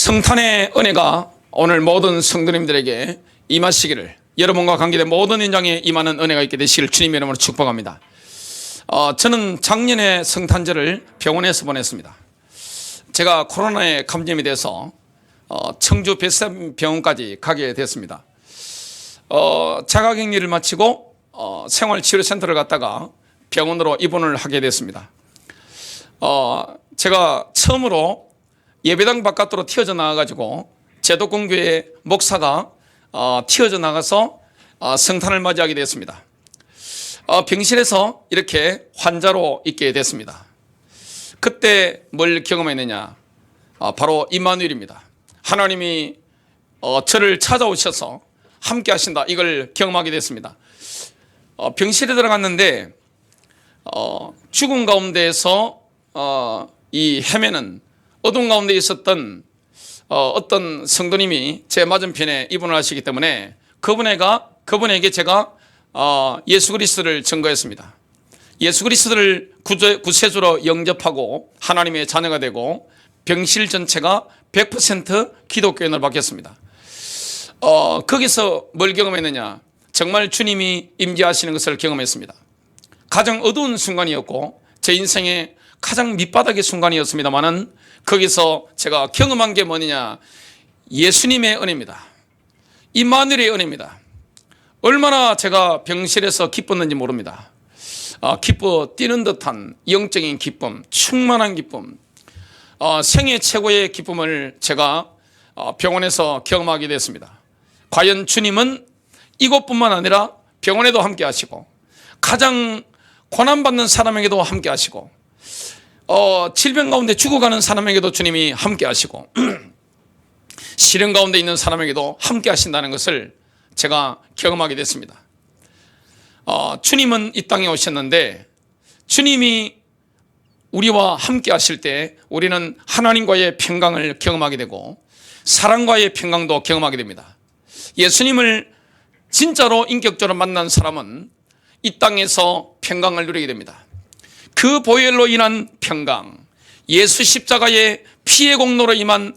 성탄의 은혜가 오늘 모든 성도님들에게 임하시기를 여러분과 관계된 모든 현장에 임하는 은혜가 있게 되시기를 주님 이름으로 축복합니다. 어, 저는 작년에 성탄절을 병원에서 보냈습니다. 제가 코로나에 감염이 돼서 어, 청주 뱃샘 병원까지 가게 됐습니다. 어, 자가격리를 마치고 어, 생활치료센터를 갔다가 병원으로 입원을 하게 됐습니다. 어, 제가 처음으로 예배당 바깥으로 튀어져 나와가지고 제도공교회 목사가 어, 튀어져 나가서 어, 성탄을 맞이하게 됐습니다. 어, 병실에서 이렇게 환자로 있게 됐습니다. 그때 뭘 경험했느냐? 어, 바로 임마누엘입니다. 하나님이 어, 저를 찾아오셔서 함께 하신다. 이걸 경험하게 됐습니다. 어, 병실에 들어갔는데 어, 죽음 가운데에서 어, 이 헤매는 어둠 가운데 있었던 어, 어떤 성도님이 제 맞은편에 입원을 하시기 때문에 그분에가 그분에게 제가 어, 예수 그리스도를 증거했습니다. 예수 그리스도를 구세주로 영접하고 하나님의 자녀가 되고 병실 전체가 100% 기독교인을 바뀌었습니다. 어, 거기서 뭘 경험했느냐? 정말 주님이 임재하시는 것을 경험했습니다. 가장 어두운 순간이었고 제 인생의 가장 밑바닥의 순간이었습니다만은 거기서 제가 경험한 게 뭐느냐? 예수님의 은혜입니다. 임마누엘의 은혜입니다. 얼마나 제가 병실에서 기뻤는지 모릅니다. 아, 기뻐 뛰는 듯한 영적인 기쁨, 충만한 기쁨, 어, 생애 최고의 기쁨을 제가 어, 병원에서 경험하게 됐습니다. 과연 주님은 이곳뿐만 아니라 병원에도 함께 하시고 가장 고난받는 사람에게도 함께 하시고 어, 질병 가운데 죽어가는 사람에게도 주님이 함께 하시고 시련 가운데 있는 사람에게도 함께 하신다는 것을 제가 경험하게 됐습니다. 어, 주님은 이 땅에 오셨는데 주님이 우리와 함께 하실 때 우리는 하나님과의 평강을 경험하게 되고 사랑과의 평강도 경험하게 됩니다. 예수님을 진짜로 인격적으로 만난 사람은 이 땅에서 평강을 누리게 됩니다. 그 보혈로 인한 평강, 예수 십자가의 피의 공로로 임한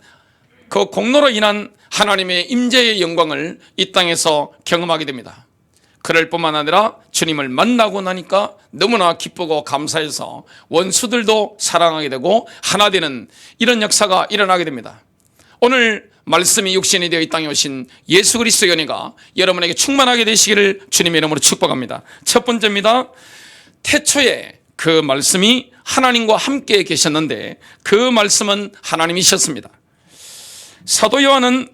그 공로로 인한 하나님의 임재의 영광을 이 땅에서 경험하게 됩니다. 그럴 뿐만 아니라 주님을 만나고 나니까 너무나 기쁘고 감사해서 원수들도 사랑하게 되고 하나 되는 이런 역사가 일어나게 됩니다. 오늘 말씀이 육신이 되어 이 땅에 오신 예수 그리스도의 은혜가 여러분에게 충만하게 되시기를 주님의 이름으로 축복합니다. 첫 번째입니다. 태초에 그 말씀이 하나님과 함께 계셨는데 그 말씀은 하나님이셨습니다. 사도 요한은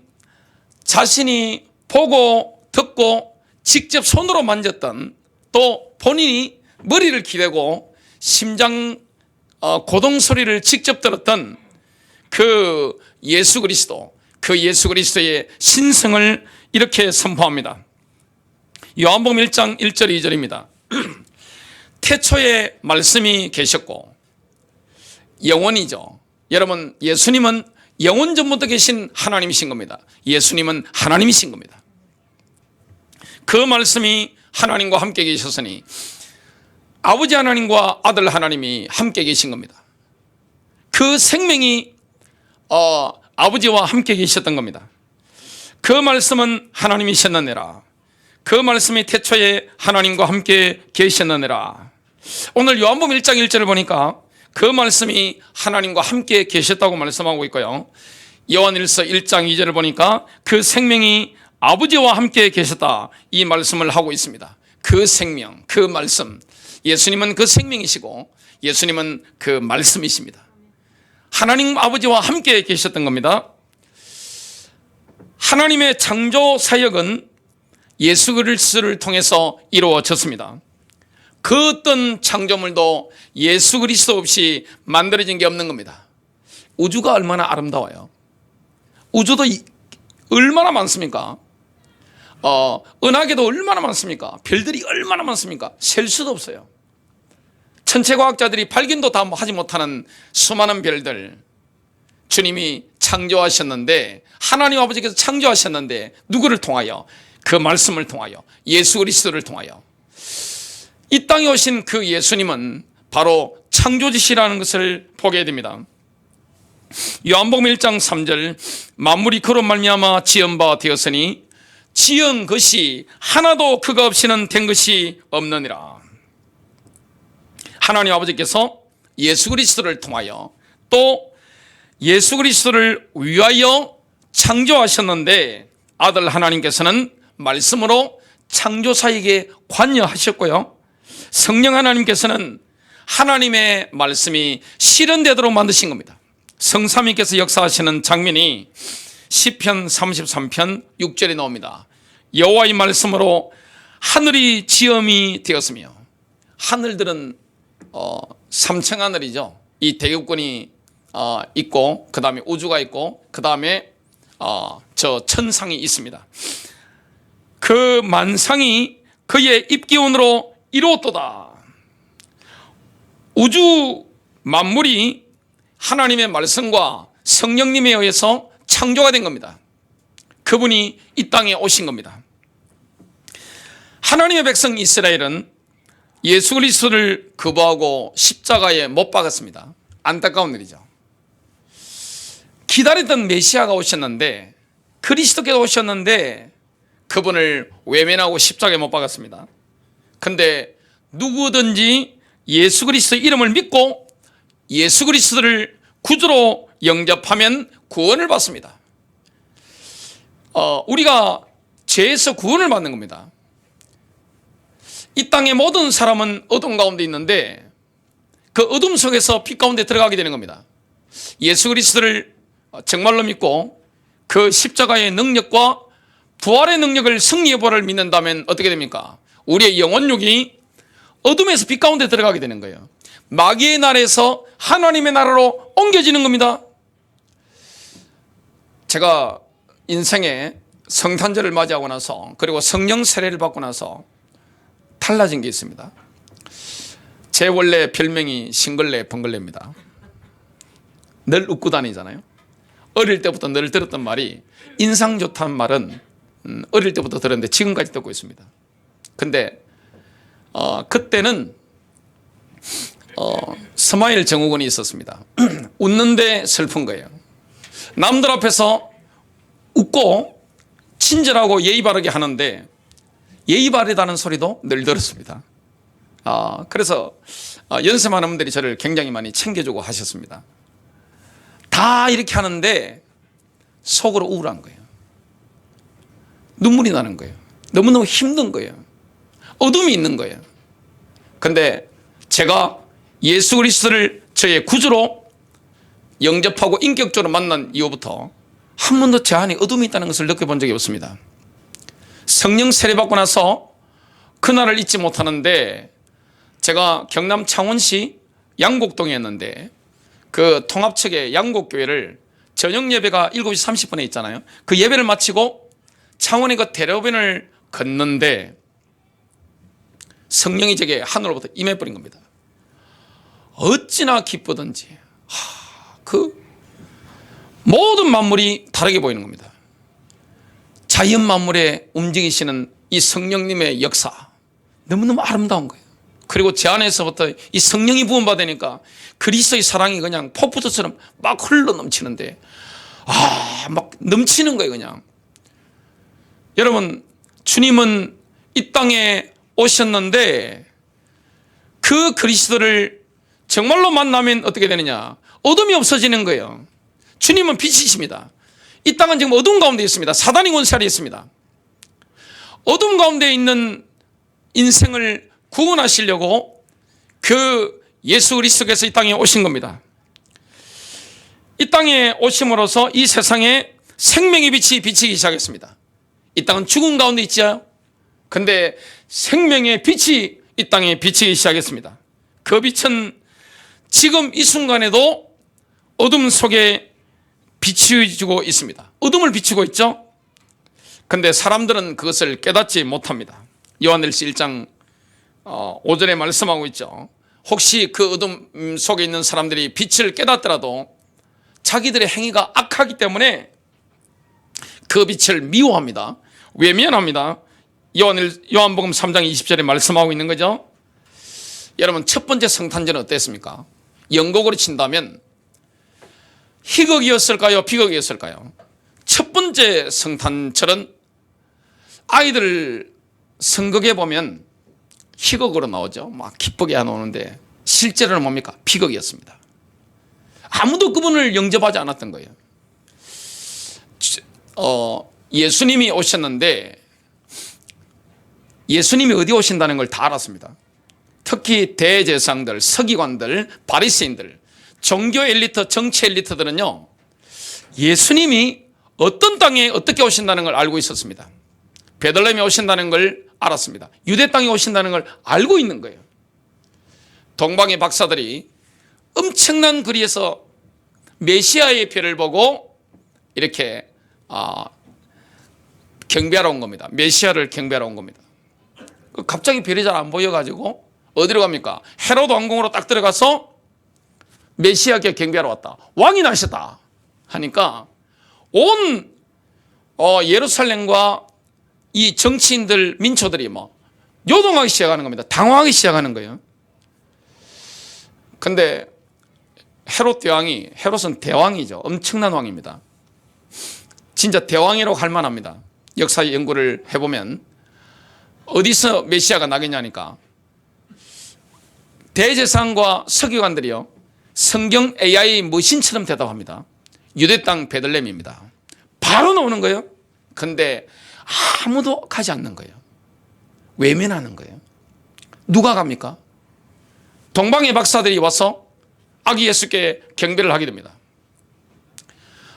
자신이 보고 듣고 직접 손으로 만졌던 또 본인이 머리를 기대고 심장 어, 고동 소리를 직접 들었던 그 예수 그리스도 그 예수 그리스도의 신성을 이렇게 선포합니다. 요한복음 1장 1절 2절입니다. 태초에 말씀이 계셨고 영원이죠. 여러분 예수님은 영원 전부터 계신 하나님이신 겁니다. 예수님은 하나님이신 겁니다. 그 말씀이 하나님과 함께 계셨으니 아버지 하나님과 아들 하나님이 함께 계신 겁니다. 그 생명이 어, 아버지와 함께 계셨던 겁니다. 그 말씀은 하나님이셨느니라. 그 말씀이 태초에 하나님과 함께 계셨느니라. 오늘 요한복음 1장 1절을 보니까 그 말씀이 하나님과 함께 계셨다고 말씀하고 있고요. 요한일서 1장 2절을 보니까 그 생명이 아버지와 함께 계셨다. 이 말씀을 하고 있습니다. 그 생명, 그 말씀. 예수님은 그 생명이시고 예수님은 그 말씀이십니다. 하나님 아버지와 함께 계셨던 겁니다. 하나님의 창조 사역은 예수 그리스도를 통해서 이루어졌습니다. 그 어떤 창조물도 예수 그리스도 없이 만들어진 게 없는 겁니다. 우주가 얼마나 아름다워요. 우주도 이- 얼마나 많습니까? 어, 은하계도 얼마나 많습니까? 별들이 얼마나 많습니까? 셀 수도 없어요. 천체 과학자들이 발견도 다 하지 못하는 수많은 별들 주님이 창조하셨는데 하나님 아버지께서 창조하셨는데 누구를 통하여 그 말씀을 통하여 예수 그리스도를 통하여 이 땅에 오신 그 예수님은 바로 창조주시라는 것을 보게 됩니다. 요한복음 1장 3절 만물이 그로 말미암아 지은 바 되었으니 지은 것이 하나도 그가 없이는 된 것이 없느니라. 하나님 아버지께서 예수 그리스도를 통하여 또 예수 그리스도를 위하여 창조하셨는데 아들 하나님께서는 말씀으로 창조사에게 관여하셨고요. 성령 하나님께서는 하나님의 말씀이 실현되도록 만드신 겁니다. 성삼위께서 역사하시는 장면이 시편 33편 6절에 나옵니다. 여호와의 말씀으로 하늘이 지음이 되었으며 하늘들은 어, 삼층 하늘이죠. 이 대격권이 어, 있고 그 다음에 우주가 있고 그 다음에 어, 저 천상이 있습니다. 그 만상이 그의 입기운으로 이루었도다. 우주 만물이 하나님의 말씀과 성령님에 의해서 창조가 된 겁니다. 그분이 이 땅에 오신 겁니다. 하나님의 백성 이스라엘은 예수 그리스도를 거부하고 십자가에 못 박았습니다. 안타까운 일이죠. 기다렸던 메시아가 오셨는데 그리스도께서 오셨는데 그분을 외면하고 십자가에 못 박았습니다. 근데 누구든지 예수 그리스도 이름을 믿고 예수 그리스도를 구주로 영접하면 구원을 받습니다. 어, 우리가 죄에서 구원을 받는 겁니다. 이 땅의 모든 사람은 어둠 가운데 있는데 그 어둠 속에서 빛 가운데 들어가게 되는 겁니다. 예수 그리스도를 정말로 믿고 그 십자가의 능력과 부활의 능력을 승리의 부활을 믿는다면 어떻게 됩니까? 우리의 영혼육이 어둠에서 빛 가운데 들어가게 되는 거예요. 마귀의 나라에서 하나님의 나라로 옮겨지는 겁니다. 제가 인생에 성탄절을 맞이하고 나서 그리고 성령 세례를 받고 나서 달라진 게 있습니다. 제 원래 별명이 싱글레 번글레입니다. 늘 웃고 다니잖아요. 어릴 때부터 늘 들었던 말이 인상 좋다는 말은 음, 어릴 때부터 들었는데 지금까지 듣고 있습니다. 근데 어, 그때는 어, 스마일 정우군이 있었습니다. 웃는데 슬픈 거예요. 남들 앞에서 웃고 친절하고 예의 바르게 하는데 예의 바르다는 소리도 늘 들었습니다. 아, 그래서 아, 연세많은 분들이 저를 굉장히 많이 챙겨주고 하셨습니다. 다 이렇게 하는데 속으로 우울한 거예요. 눈물이 나는 거예요. 너무너무 힘든 거예요. 어둠이 있는 거예요. 근데 제가 예수 그리스도를 저의 구주로 영접하고 인격적으로 만난 이후부터 한 번도 제 안에 어둠이 있다는 것을 느껴본 적이 없습니다. 성령 세례받고 나서 그날을 잊지 못하는데 제가 경남 창원시 양곡동이었는데 그 통합 측의 양곡교회를 저녁 예배가 7시 30분에 있잖아요. 그 예배를 마치고 창원의 그 대로변을 걷는데 성령이 제게 하늘로부터 임해버린 겁니다. 어찌나 기쁘든지 하, 그 모든 만물이 다르게 보이는 겁니다. 자연 만물에 움직이시는 이 성령님의 역사 너무너무 아름다운 거예요. 그리고 제 안에서부터 이 성령이 부음받으니까 그리스도의 사랑이 그냥 폭포수처럼 막 흘러 넘치는데 아, 막 넘치는 거예요, 그냥. 여러분, 주님은 이 땅에 오셨는데 그 그리스도를 정말로 만나면 어떻게 되느냐? 어둠이 없어지는 거예요. 주님은 빛이십니다. 이 땅은 지금 어둠 가운데 있습니다. 사단이 권세하에 있습니다. 어둠 가운데 있는 인생을 구원하시려고 그 예수 그리스도께서 이 땅에 오신 겁니다. 이 땅에 오심으로써 이 세상에 생명의 빛이 비치기 시작했습니다. 이 땅은 죽음 가운데 있지요. 근데 생명의 빛이 이 땅에 비치기 시작했습니다. 그 빛은 지금 이 순간에도 어둠 속에 비추어지고 있습니다. 어둠을 비추고 있죠? 근데 사람들은 그것을 깨닫지 못합니다. 요한일서 1장 5절에 말씀하고 있죠. 혹시 그 어둠 속에 있는 사람들이 빛을 깨닫더라도 자기들의 행위가 악하기 때문에 그 빛을 미워합니다. 외면합니다. 요한 요한복음 3장 20절에 말씀하고 있는 거죠. 여러분 첫 번째 성탄절은 어땠습니까? 영국으로 친다면 희극이었을까요? 비극이었을까요? 첫 번째 성탄절은 아이들 성극에 보면 희극으로 나오죠. 막 기쁘게 안 오는데 실제로는 뭡니까? 비극이었습니다. 아무도 그분을 영접하지 않았던 거예요. 어, 예수님이 오셨는데 예수님이 어디 오신다는 걸 다 알았습니다. 특히 대제사장들, 서기관들, 바리새인들, 종교 엘리트, 정치 엘리트들은요. 예수님이 어떤 땅에 어떻게 오신다는 걸 알고 있었습니다. 베들레헴에 오신다는 걸 알았습니다. 유대 땅에 오신다는 걸 알고 있는 거예요. 동방의 박사들이 엄청난 거리에서 메시아의 별을 보고 이렇게 아, 경배하러 온 겁니다. 메시아를 경배하러 온 겁니다. 그 갑자기 별이 잘 안 보여가지고 어디로 갑니까? 헤로드 왕궁으로 딱 들어가서 메시아께 경배하러 왔다. 왕이 나셨다. 하니까 온 어, 예루살렘과 이 정치인들 민초들이 뭐 요동하기 시작하는 겁니다. 당황하기 시작하는 거예요. 근데 헤롯 대왕이 헤롯은 대왕이죠. 엄청난 왕입니다. 진짜 대왕이라고 할 만합니다. 역사 연구를 해보면 어디서 메시아가 나겠냐니까 대제사장과 서기관들이요 성경 AI 머신처럼 대답합니다. 유대 땅 베들렘입니다. 바로 나오는 거예요. 근데 아무도 가지 않는 거예요. 외면하는 거예요. 누가 갑니까? 동방의 박사들이 와서 아기 예수께 경배를 하게 됩니다.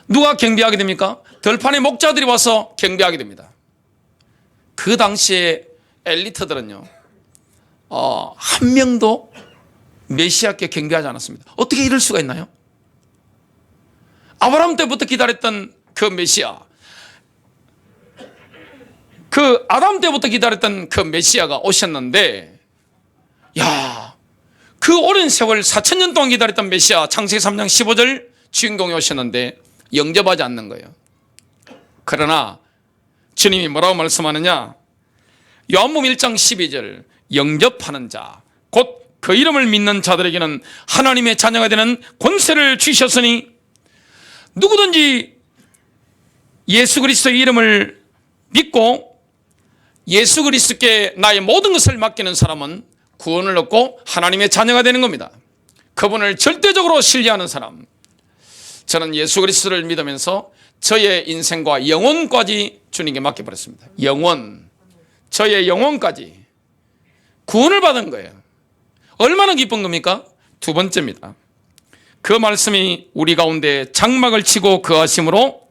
누가 경배하게 됩니까? 들판의 목자들이 와서 경배하게 됩니다. 그 당시에 엘리트들은요, 어, 한 명도 메시아께 경배하지 않았습니다. 어떻게 이럴 수가 있나요? 아브라함 때부터 기다렸던 그 메시아, 그 아담 때부터 기다렸던 그 메시아가 오셨는데, 야, 그 오랜 세월 4천 년 동안 기다렸던 메시아 창세기 3장 15절 주인공이 오셨는데 영접하지 않는 거예요. 그러나 주님이 뭐라고 말씀하느냐? 요한복음 1장 12절 영접하는 자, 곧 그 이름을 믿는 자들에게는 하나님의 자녀가 되는 권세를 주셨으니 누구든지 예수 그리스도의 이름을 믿고 예수 그리스도께 나의 모든 것을 맡기는 사람은 구원을 얻고 하나님의 자녀가 되는 겁니다. 그분을 절대적으로 신뢰하는 사람. 저는 예수 그리스도를 믿으면서 저의 인생과 영혼까지 주님께 맡겨버렸습니다. 영혼. 저의 영혼까지 구원을 받은 거예요. 얼마나 기쁜 겁니까? 두 번째입니다. 그 말씀이 우리 가운데 장막을 치고 그하심으로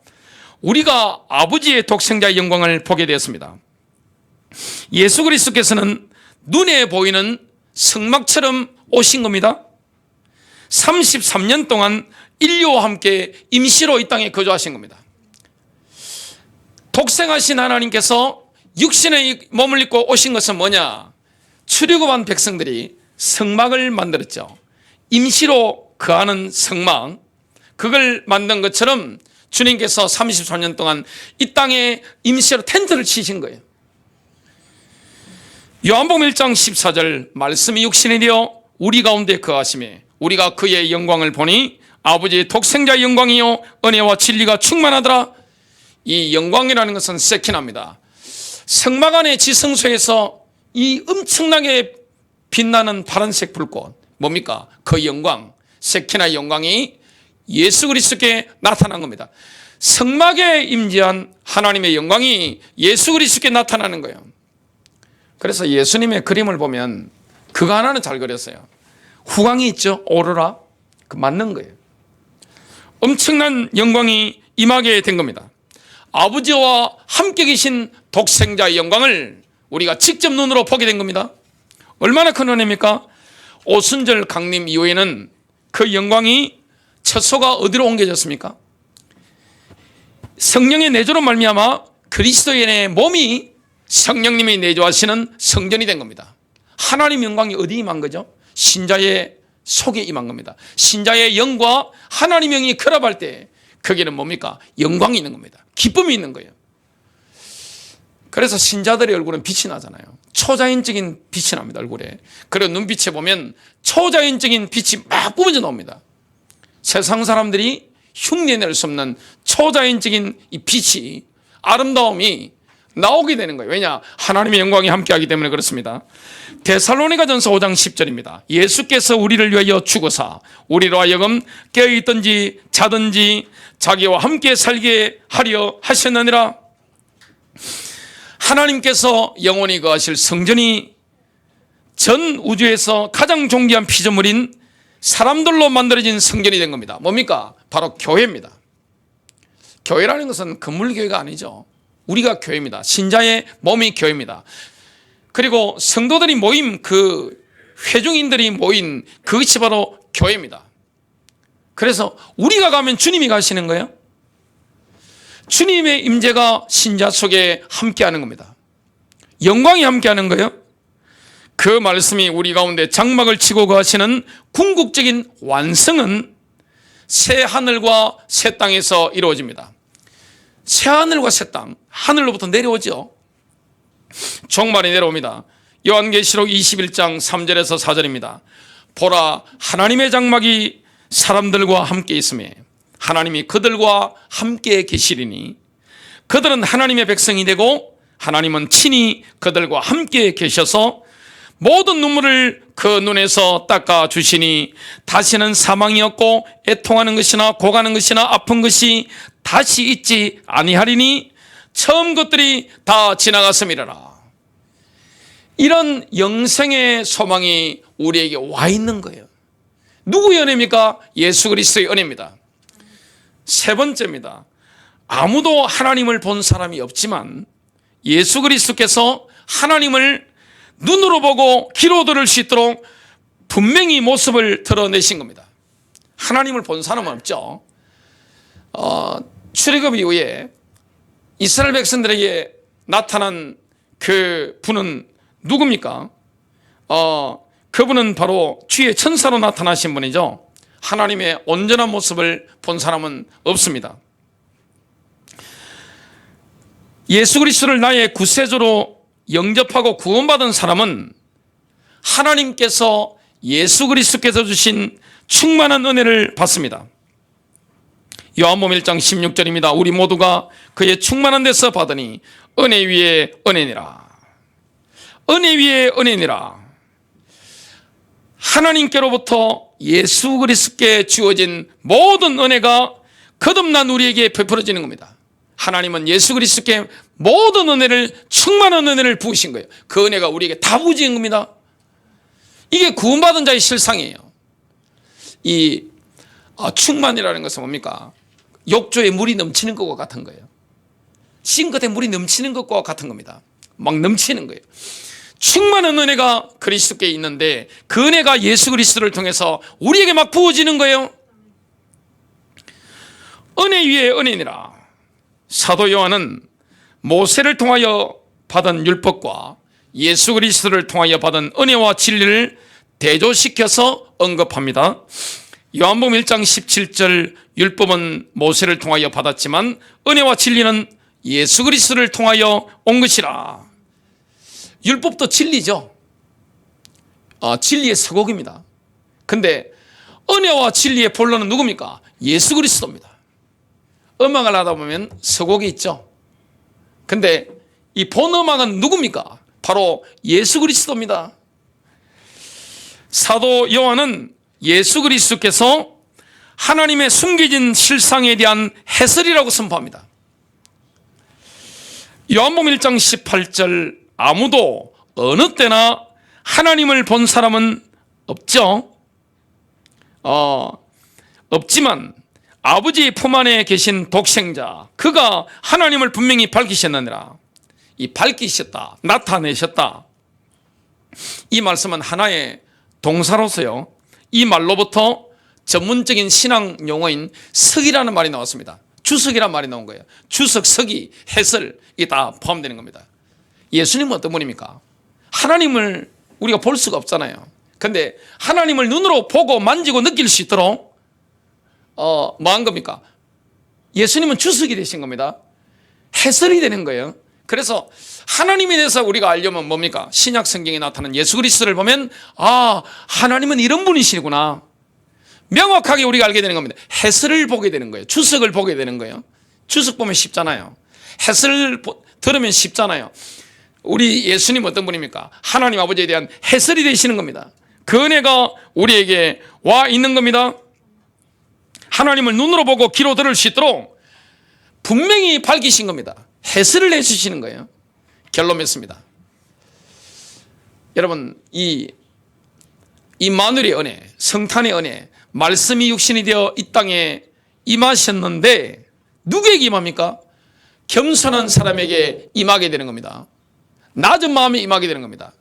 우리가 아버지의 독생자의 영광을 보게 되었습니다. 예수 그리스도께서는 눈에 보이는 성막처럼 오신 겁니다. 33년 동안 인류와 함께 임시로 이 땅에 거주하신 겁니다. 독생하신 하나님께서 육신의 몸을 입고 오신 것은 뭐냐? 출애굽한 백성들이 성막을 만들었죠. 임시로 거하는 성막. 그걸 만든 것처럼 주님께서 33년 동안 이 땅에 임시로 텐트를 치신 거예요. 요한복음 1장 14절 말씀이 육신이 되어 우리 가운데 거하심에 우리가 그의 영광을 보니 아버지의 독생자의 영광이요 은혜와 진리가 충만하더라 이 영광이라는 것은 세키나입니다 성막 안의 지성소에서 이 엄청나게 빛나는 파란색 불꽃 뭡니까 그 영광 세키나 영광이 예수 그리스도께 나타난 겁니다 성막에 임재한 하나님의 영광이 예수 그리스도께 나타나는 거예요 그래서 예수님의 그림을 보면 그거 하나는 잘 그렸어요. 후광이 있죠. 오로라. 그 맞는 거예요. 엄청난 영광이 임하게 된 겁니다. 아버지와 함께 계신 독생자의 영광을 우리가 직접 눈으로 보게 된 겁니다. 얼마나 큰 은혜입니까? 오순절 강림 이후에는 그 영광이 처소가 어디로 옮겨졌습니까? 성령의 내조로 말미암아 그리스도의 몸이 성령님이 내조하시는 성전이 된 겁니다. 하나님 영광이 어디 임한 거죠? 신자의 속에 임한 겁니다. 신자의 영과 하나님 영이 결합할 때 거기는 뭡니까? 영광이 있는 겁니다. 기쁨이 있는 거예요. 그래서 신자들의 얼굴은 빛이 나잖아요. 초자연적인 빛이 납니다, 얼굴에. 그리고 눈빛에 보면 초자연적인 빛이 막 뿜어져 나옵니다. 세상 사람들이 흉내낼 수 없는 초자연적인 이 빛이 아름다움이 나오게 되는 거예요. 왜냐? 하나님의 영광이 함께하기 때문에 그렇습니다. 데살로니가 전서 5장 10절입니다. 예수께서 우리를 위하여 죽으사 우리로 하여금 깨어 있든지 자든지 자기와 함께 살게 하려 하셨느니라. 하나님께서 영원히 거하실 성전이 전 우주에서 가장 존귀한 피조물인 사람들로 만들어진 성전이 된 겁니다. 뭡니까? 바로 교회입니다. 교회라는 것은 건물 교회가 아니죠. 우리가 교회입니다. 신자의 몸이 교회입니다. 그리고 성도들이 모임 그 회중인들이 모인 그것이 바로 교회입니다. 그래서 우리가 가면 주님이 가시는 거예요. 주님의 임재가 신자 속에 함께하는 겁니다. 영광이 함께하는 거예요. 그 말씀이 우리 가운데 장막을 치고 가시는 궁극적인 완성은 새 하늘과 새 땅에서 이루어집니다. 새 하늘과 새 땅, 하늘로부터 내려오죠. 종말이 내려옵니다. 요한계시록 21장 3절에서 4절입니다. 보라 하나님의 장막이 사람들과 함께 있음에 하나님이 그들과 함께 계시리니 그들은 하나님의 백성이 되고 하나님은 친히 그들과 함께 계셔서 모든 눈물을 그 눈에서 닦아 주시니 다시는 사망이 없고 애통하는 것이나 고가는 것이나 아픈 것이 다시 있지 아니하리니 처음 것들이 다 지나갔음이라라. 이런 영생의 소망이 우리에게 와 있는 거예요. 누구의 은혜입니까? 예수 그리스도의 은혜입니다. 세 번째입니다. 아무도 하나님을 본 사람이 없지만 예수 그리스도께서 하나님을 눈으로 보고 귀로 들을 수 있도록 분명히 모습을 드러내신 겁니다. 하나님을 본 사람은 없죠. 어, 출애굽 이후에 이스라엘 백성들에게 나타난 그 분은 누굽니까? 어, 그분은 바로 주의 천사로 나타나신 분이죠. 하나님의 온전한 모습을 본 사람은 없습니다. 예수 그리스도를 나의 구세주로 영접하고 구원받은 사람은 하나님께서 예수 그리스도께서 주신 충만한 은혜를 받습니다. 요한복음 1장 16절입니다. 우리 모두가 그의 충만한 데서 받으니 은혜 위에 은혜니라. 은혜 위에 은혜니라. 하나님께로부터 예수 그리스도께 주어진 모든 은혜가 거듭난 우리에게 베풀어지는 겁니다. 하나님은 예수 그리스도께 모든 은혜를 충만한 은혜를 부으신 거예요. 그 은혜가 우리에게 다 부어진 겁니다. 이게 구원받은 자의 실상이에요. 이 아, 충만이라는 것은 뭡니까? 욕조에 물이 넘치는 것과 같은 거예요. 싱크대 물이 넘치는 것과 같은 겁니다. 막 넘치는 거예요. 충만한 은혜가 그리스도께 있는데 그 은혜가 예수 그리스도를 통해서 우리에게 막 부어지는 거예요. 은혜 위에 은혜니라. 사도 요한은 모세를 통하여 받은 율법과 예수 그리스도를 통하여 받은 은혜와 진리를 대조시켜서 언급합니다. 요한복음 1장 17절 율법은 모세를 통하여 받았지만 은혜와 진리는 예수 그리스도를 통하여 온 것이라. 율법도 진리죠. 아, 진리의 서곡입니다. 근데 은혜와 진리의 본론은 누굽니까? 예수 그리스도입니다. 음악을 하다 보면 서곡이 있죠. 근데 이 본음악은 누굽니까? 바로 예수 그리스도입니다. 사도 요한은 예수 그리스도께서 하나님의 숨겨진 실상에 대한 해설이라고 선포합니다. 요한복음 1장 18절 아무도 어느 때나 하나님을 본 사람은 없죠. 어, 없지만 아버지의 품 안에 계신 독생자 그가 하나님을 분명히 밝히셨느니라. 이 밝히셨다. 나타내셨다. 이 말씀은 하나의 동사로서요. 이 말로부터 전문적인 신앙 용어인 석이라는 말이 나왔습니다. 주석이란 말이 나온 거예요. 주석, 석이, 해설 이게 다 포함되는 겁니다. 예수님은 어떤 분입니까? 하나님을 우리가 볼 수가 없잖아요. 근데 하나님을 눈으로 보고 만지고 느낄 수 있도록 어, 뭐 한 겁니까? 예수님은 주석이 되신 겁니다. 해설이 되는 거예요. 그래서 하나님에 대해서 우리가 알려면 뭡니까? 신약 성경에 나타난 예수 그리스도를 보면 아, 하나님은 이런 분이시구나. 명확하게 우리가 알게 되는 겁니다. 해설을 보게 되는 거예요. 주석을 보게 되는 거예요. 주석 보면 쉽잖아요. 해설을 보- 들으면 쉽잖아요. 우리 예수님 어떤 분입니까? 하나님 아버지에 대한 해설이 되시는 겁니다. 그 은혜가 우리에게 와 있는 겁니다. 하나님을 눈으로 보고 귀로 들을 수 있도록 분명히 밝히신 겁니다. 해설을 해주시는 거예요. 결론 맺습니다. 여러분 이 이마누엘의 은혜, 성탄의 은혜, 말씀이 육신이 되어 이 땅에 임하셨는데 누구에게 임합니까? 겸손한 사람에게 임하게 되는 겁니다. 낮은 마음에 임하게 되는 겁니다.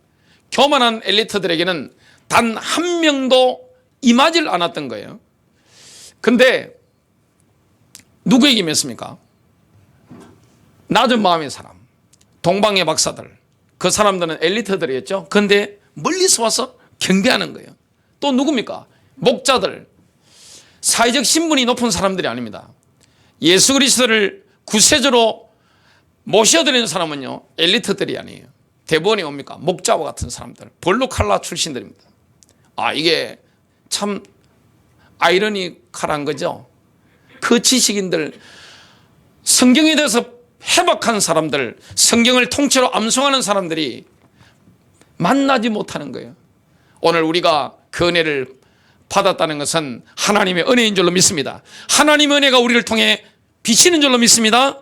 교만한 엘리트들에게는 단 한 명도 임하질 않았던 거예요. 근데 누구에게 임했습니까? 낮은 마음의 사람, 동방의 박사들, 그 사람들은 엘리트들이었죠. 근데 멀리서 와서 경배하는 거예요. 또 누굽니까? 목자들, 사회적 신분이 높은 사람들이 아닙니다. 예수 그리스도를 구세주로 모셔드리는 사람은요 엘리트들이 아니에요. 대부분이 뭡니까? 목자와 같은 사람들, 볼루칼라 출신들입니다. 아 이게 참 아이러니컬한 거죠. 그 지식인들 성경에 대해서 해박한 사람들, 성경을 통째로 암송하는 사람들이 만나지 못하는 거예요. 오늘 우리가 그 은혜를 받았다는 것은 하나님의 은혜인 줄로 믿습니다. 하나님의 은혜가 우리를 통해 비치는 줄로 믿습니다.